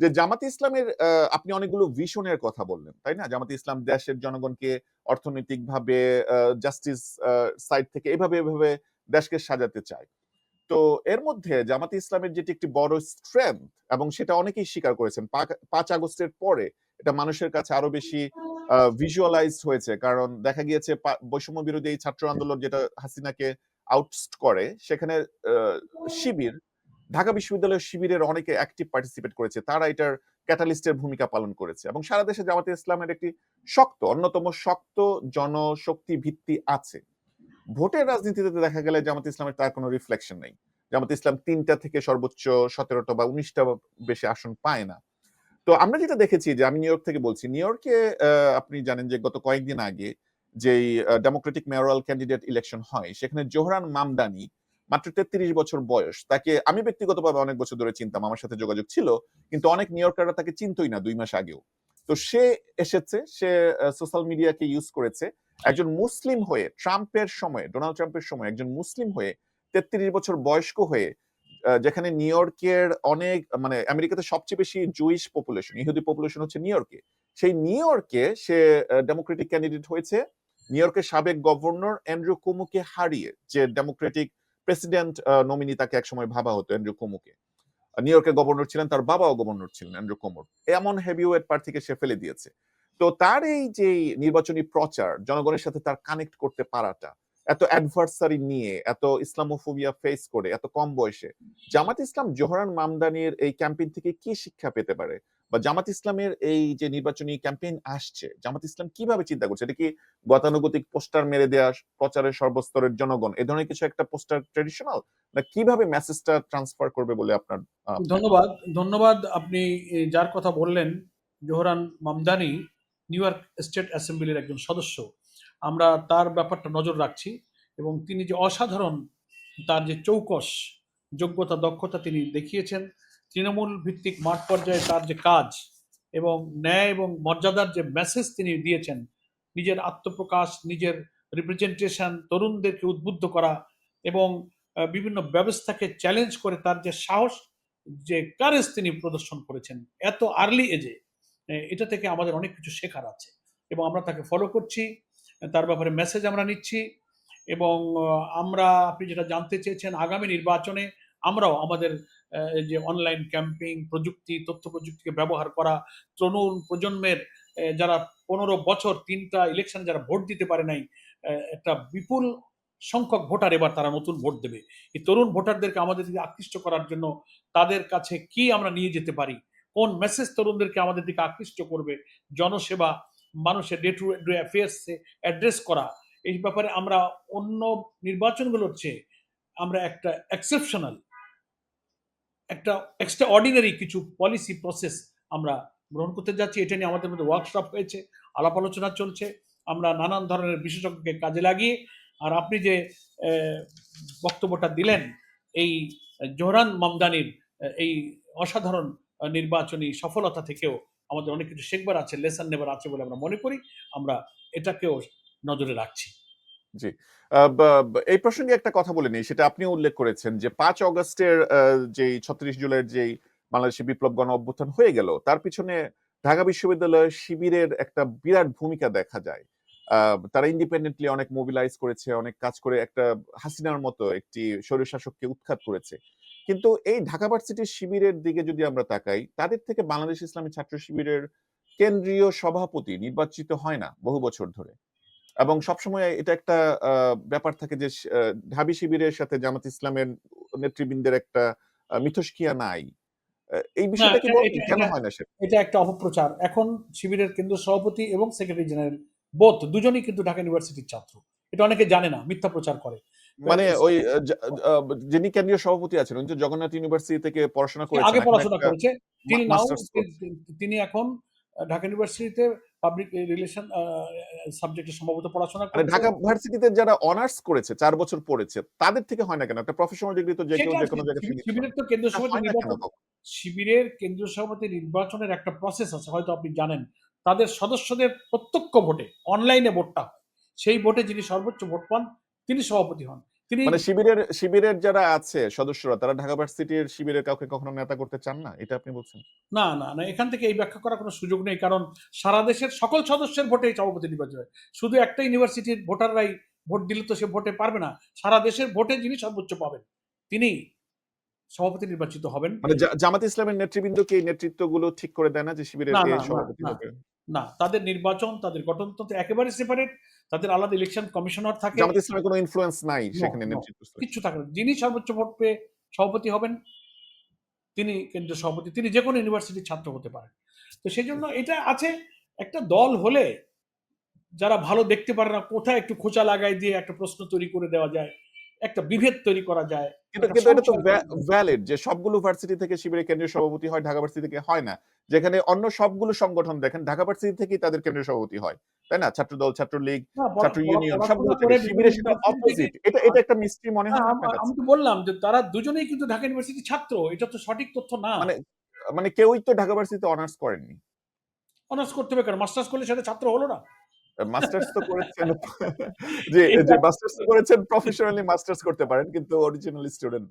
যে জামাতে ইসলামের আপনি অনেকগুলো ভিশনের কথা বললেন, তাই না? জামাতে ইসলাম দেশের জনগণকে অর্থনৈতিকভাবে জাস্টিস সাইড থেকে এভাবে এভাবে দেশকে সাজাতে চায়। তো এর মধ্যে জামাতে ইসলামের যেটি একটি বড় স্ট্রেংথ এবং সেটা অনেকেই স্বীকার করেছেন, পাঁচ আগস্টের পরে এটা মানুষের কাছে আরও বেশি ভিজুয়ালাইজ হয়েছে। কারণ দেখা গিয়েছে বৈষম্য বিরোধী এই ছাত্র আন্দোলন যেটা হাসিনাকে আউটস্ট করে, সেখানে শিবির ঢাকা বিশ্ববিদ্যালয়ের শিবিরের অনেকে অ্যাক্টিভ পার্টিসিপেট করেছে। তারা এটার ক্যাটালিস্টের ভূমিকা পালন করেছে এবং সারা দেশে জামাতে ইসলামের একটি শক্ত, অন্যতম শক্ত জনশক্তি ভিত্তি আছে। ভোটের রাজনীতিতে দেখা গেলে জামাত ইসলামের তার কোনো রিফ্লেকশন নেই। জামাত ইসলাম তিনটা থেকে সর্বোচ্চ সতেরোটা বা উনিশটা বেশি আসন পায় না। তো আমরা যেটা দেখেছি যে আমি নিউ ইয়র্ক থেকে বলছি, নিউ ইয়র্কে আপনি জানেন যে গত কয়েকদিন আগে যেই ডেমোক্রেটিক মেয়রাল ক্যান্ডিডেট ইলেকশন হয়, সেখানে জোহরান মামদানি মাত্র তেত্রিশ বছর বয়স। তাকে আমি ব্যক্তিগতভাবে অনেক বছর ধরে চিনতাম, আমার সাথে যোগাযোগ ছিল, কিন্তু অনেক নিউ ইয়র্কাররা তাকে চিনতই না দুই মাস আগেও। তো সে এসেছে, সে সোশ্যাল মিডিয়াকে ইউজ করেছে। একজন মুসলিম হয়ে ট্রাম্পের সময় ডোনাল্ড ট্রাম্পের সময় একজন মুসলিম হয়ে তেত্রিশ বছর বয়স্ক হয়ে যেখানে নিউ ইয়র্কের অনেক মানে আমেরিকাতে সবচেয়ে বেশি জুইশ পপুলেশন ইহুদি পপুলেশন হচ্ছে নিউ ইয়র্কে সেই নিউ ইয়র্কে সে ডেমোক্রেটিক ক্যান্ডিডেট হয়েছে। নিউ ইয়র্কের সাবেক গভর্নর অ্যান্ড্রু কুমুকে হারিয়ে, যে ডেমোক্রেটিক প্রেসিডেন্ট নমিনি তাকে একসময় ভাবা হতো অ্যান্ড্রু কুমুকে নিউ ইয়র্কের গভর্নর ছিলেন, তার বাবাও গভর্নর ছিলেন অ্যান্ড্রু কুমুর এমন হেভিওয়েট প্রার্থীকে সে ফেলে দিয়েছে। তো তার এই যে নির্বাচনী প্রচার, জনগণের সাথে তার কানেক্ট করতে পারাটা, এত অ্যাডভার্সারি নিয়ে, এত ইসলামোফোবিয়া ফেস করে, এত কম বয়সে, জামাত ইসলাম জোহরান মামদানির এই ক্যাম্পেইন থেকে কি শিক্ষা পেতে পারে? বা জামাত ইসলামের এই যে নির্বাচনী ক্যাম্পেইন আসছে, জামাত ইসলাম কীভাবে চিন্তা করছে? এটা কি গতানুগতিক পোস্টার মেরে দেওয়া প্রচারের সর্বস্তরের জনগণ? এ ধরনের কিছু একটা পোস্টার ট্রেডিশনাল না কীভাবে মেসেজটা ট্রান্সফার করবে বলে আপনার ধন্যবাদ। ধন্যবাদ আপনি যার কথা বললেন, Zohran Mamdani, New York state অ্যাসেম্বলির একজন সদস্য। আমরা তার ব্যাপারটা নজর রাখছি এবং তিনি যে অসাধারণ তার যে চৌকস, যোগ্যতা, দক্ষতা তিনি দেখিয়েছেন তৃণমূল ভিত্তিক মাঠ পর্যায়ে তার যে কাজ এবং ন্যায় এবং মর্যাদার যে মেসেজ তিনি দিয়েছেন, নিজের আত্মপ্রকাশ, নিজের রিপ্রেজেন্টেশন তরুণদেরকে উদ্বুদ্ধ করা এবং বিভিন্ন ব্যবস্থাকে চ্যালেঞ্জ করে তার যে সাহস, যে কারেজ তিনি প্রদর্শন করেছেন এত আর্লি এজে এটা থেকে আমাদের অনেক কিছু শেখার আছে এবং আমরা তাকে ফলো করছি, তার ব্যাপারে মেসেজ আমরা নিচ্ছি এবং আমরা আপনি যেটা জানতে চেয়েছেন আগামী নির্বাচনে আমরাও আমাদের যে অনলাইন ক্যাম্পিং প্রযুক্তি, তথ্য প্রযুক্তিকে ব্যবহার করা, তরুণ প্রজন্মের যারা পনেরো বছর তিনটা ইলেকশন যারা ভোট দিতে পারে নাই একটা বিপুল সংখ্যক ভোটার এবার তারা নতুন ভোট দেবে। এই তরুণ ভোটারদেরকে আমাদের দিকে আকৃষ্ট করার জন্য তাদের কাছে কি আমরা নিয়ে যেতে পারি? কোন মেসেজ তরুণদেরকে আমাদের দিকে আকৃষ্ট করবে? জনসেবা, মানুষের ডে টু ডে অ্যাফেয়ার্সে অ্যাড্রেস করা, এই ব্যাপারে আমরা অন্য নির্বাচনগুলোর চেয়ে আমরা একটা এক্সেপশনাল একটা এক্সট্রা অর্ডিনারি কিছু পলিসি প্রসেস আমরা গ্রহণ করতে যাচ্ছি। এটা নিয়ে আমাদের মধ্যে ওয়ার্কশপ হয়েছে, আলাপ আলোচনা চলছে। আমরা নানান ধরনের বিশেষজ্ঞকে কাজে লাগিয়ে, আর আপনি যে বক্তব্যটা দিলেন, এই জোহরান মামদানির এই অসাধারণ নির্বাচনী সফলতা থেকেও আমাদের অনেক কিছু শেখবার আছে লেসন নেবার আছে বলে আমরা মনে করি। আমরা এটাকেও নজরে রাখছি। জি। এই প্রসঙ্গে একটা কথা বলে নিই, সেটা আপনি উল্লেখ করেছেন যে পাঁচ অগস্টের যে ছত্রিশ জুলাইয়ের যেই বাংলাদেশে বিপ্লব গণ অভ্যুত্থান হয়ে গেল, তার পিছনে ঢাকা বিশ্ববিদ্যালয়ের শিবিরের একটা বিরাট ভূমিকা দেখা যায়। তারা ইন্ডিপেন্ডেন্টলি অনেক মোবিলাইজ করেছে, অনেক কাজ করে একটা হাসিনার মতো একটি স্বৈরশাসককে উৎখাত করেছে। কিন্তু এই ঢাকা ভার্সিটির শিবিরের দিকে যদি আমরা তাকাই, তাদের থেকে বাংলাদেশ ইসলামী ছাত্র শিবিরের কেন্দ্রীয় সভাপতি নির্বাচিত হয় না বহু বছর ধরে। এবং সবসময় এটা একটা ব্যাপার থাকে যে ঢাবি শিবিরের সাথে জামাত ইসলামের নেতৃবৃন্দের একটা আহ, মিথস্ক্রিয়া নাই। এই বিষয়টা কি কেন হয় না এটা একটা অপপ্রচার। এখন শিবিরের কেন্দ্রীয় সভাপতি এবং সেক্রেটারি জেনারেল বোথ দুজনেই কিন্তু ঢাকা ইউনিভার্সিটির ছাত্র। এটা অনেকে জানে না মিথ্যা প্রচার করে। মানে ওই যিনি কেন্দ্রীয় সভাপতি আছেন উনি জগন্নাথ ইউনিভার্সিটি থেকে পড়াশোনা করেছেন আগে পড়াশোনা করেছে। টিল নাও তিনি এখন ঢাকা ইউনিভার্সিটিতে পাবলিক রিলেশন সাবজেক্টে সম্ভবত পড়াশোনা করে ঢাকা ভার্সিটিতে যারা অনার্স করেছে চার বছর পড়েছে তাদের থেকে হয় না কেন? একটা প্রফেশনাল ডিগ্রি তো যে কেউ যে কোনো জায়গায়। শিবিরের তো কেন্দ্রীয় সভাপতি নির্বাচন শিবিরের কেন্দ্রীয় সভাপতি নির্বাচনের একটা প্রসেস আছে হয়তো আপনি জানেন। তাদের সদস্যদের প্রত্যক্ষ ভোটে অনলাইনে ভোটটা সেই ভোটে যিনি সর্বোচ্চ ভোট পান তিনি সভাপতি হন। মানে শিবিরের শিবিরের যারা আছে সদস্যরা তারা ঢাকা ভার্সিটির শিবিরের কাউকে কখনো নেতা করতে চান না? এটা আপনি বলছেন? না না না এখান থেকে এই ব্যাখ্যা করার কোনো সুযোগ নেই কারণ সারা দেশের সকল সদস্যের ভোটে সভাপতি নির্বাচন হয়। শুধু একটা ইউনিভার্সিটির ভোটাররাই ভোট দিলে তো সে ভোটে পারবে না সারা দেশের ভোটে যিনি সর্বোচ্চ পাবেন তিনি সভাপতি নির্বাচিত হবেন। মানে জামাত ইসলামের নেতৃবৃন্দ কি এই নেতৃত্বগুলো ঠিক করে দেয় না যে শিবিরের সভাপতি হবে? না তাদের নির্বাচন তাদের গঠনতন্ত্র একেবারে সেপারেট তাদের আলাদা ইলেকশন কমিশনার থাকে। জামাত ইসলামের কোনো ইনফ্লুয়েন্স নাই সেখানে। কিচ্ছু থাকে না। যিনি সর্বোচ্চ ভোট পেয়ে সভাপতি হবেন তিনি কেন্দ্রীয় সভাপতি তিনি যে কোনো ইউনিভার্সিটির ছাত্র হতে পারেন। তো সেই জন্য এটা আছে একটা দল হলে যারা ভালো দেখতে পারে না কোথায় একটু খোঁচা লাগাই দিয়ে একটা প্রশ্ন তৈরি করে দেওয়া যায়। একটা বিভেদ তৈরি করা যায় কিন্তু কিন্তু এটা তো। ভ্যালিড যে সবগুলো ভার্সিটি থেকে শিবিরের কেন্দ্রীয় সভাপতি হয় ঢাকা ভার্সিটি থেকে হয় না। যেখানে অন্য সবগুলো সংগঠন দেখেন ঢাকা ভার্সিটি থেকেই তাদের কেন্দ্রীয় সভাপতি হয়। তাই না? ছাত্রদল ছাত্রলীগ না, বড়- ছাত্র ইউনিয়ন সবগুলো থেকে শিবিরের সেটা অপোজিট এটা এটা একটা মিস্ট্রি মনে হয় আম- তো বললাম যে তারা দুজনেই কিন্তু ঢাকা ইউনিভার্সিটি ছাত্র এটা তো সঠিক তথ্য না। মানে মানে কেউই তো ঢাকা ভার্সিটিতে অনার্স করেননি। অনার্স করতে হবে কারণ মাস্টার্স করলে সেটা ছাত্র হলো না। মাস্টার্স তো করেছেন যে যে মাস্টার্স তো করেছেন প্রফেশনালি মাস্টার্স করতে পারেন কিন্তু অরিজিনাল স্টুডেন্ট